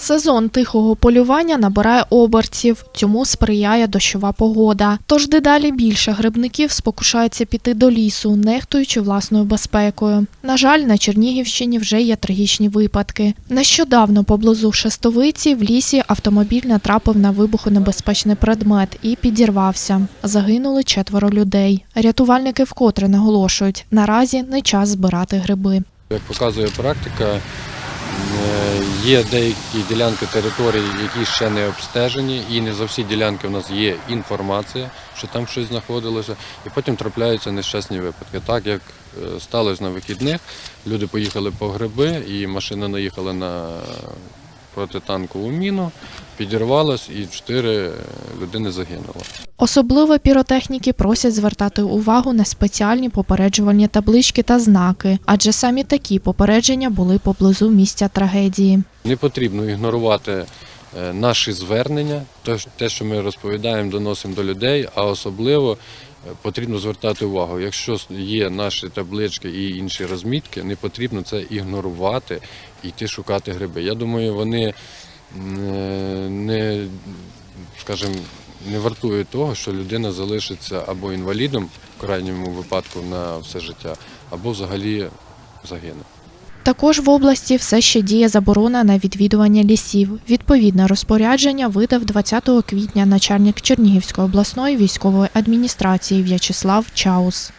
Сезон тихого полювання набирає обертів. Цьому сприяє дощова погода. Тож дедалі більше грибників спокушаються піти до лісу, нехтуючи власною безпекою. На жаль, на Чернігівщині вже є трагічні випадки. Нещодавно поблизу Шестовиці в лісі автомобіль натрапив на вибухонебезпечний предмет і підірвався. Загинули четверо людей. Рятувальники вкотре наголошують, наразі не час збирати гриби. Як показує практика, є деякі ділянки території, які ще не обстежені, і не за всі ділянки в нас є інформація, що там щось знаходилося, і потім трапляються нещасні випадки. Так як е, сталося на вихідних, люди поїхали по гриби, і машина наїхала на протитанкову міну, підірвалась, і чотири людини загинуло. Особливо піротехніки просять звертати увагу на спеціальні попереджувальні таблички та знаки, адже самі такі попередження були поблизу місця трагедії. Не потрібно ігнорувати е, наші звернення, те, що- ми розповідаємо, доносимо до людей, а особливо потрібно звертати увагу. Якщо є наші таблички і інші розмітки, не потрібно це ігнорувати і йти шукати гриби. Я думаю, вони не, скажімо, не вартують того, що людина залишиться або інвалідом в крайньому випадку на все життя, або взагалі загине. Також в області все ще діє заборона на відвідування лісів. Відповідне розпорядження видав 20 квітня начальник Чернігівської обласної військової адміністрації В'ячеслав Чаус.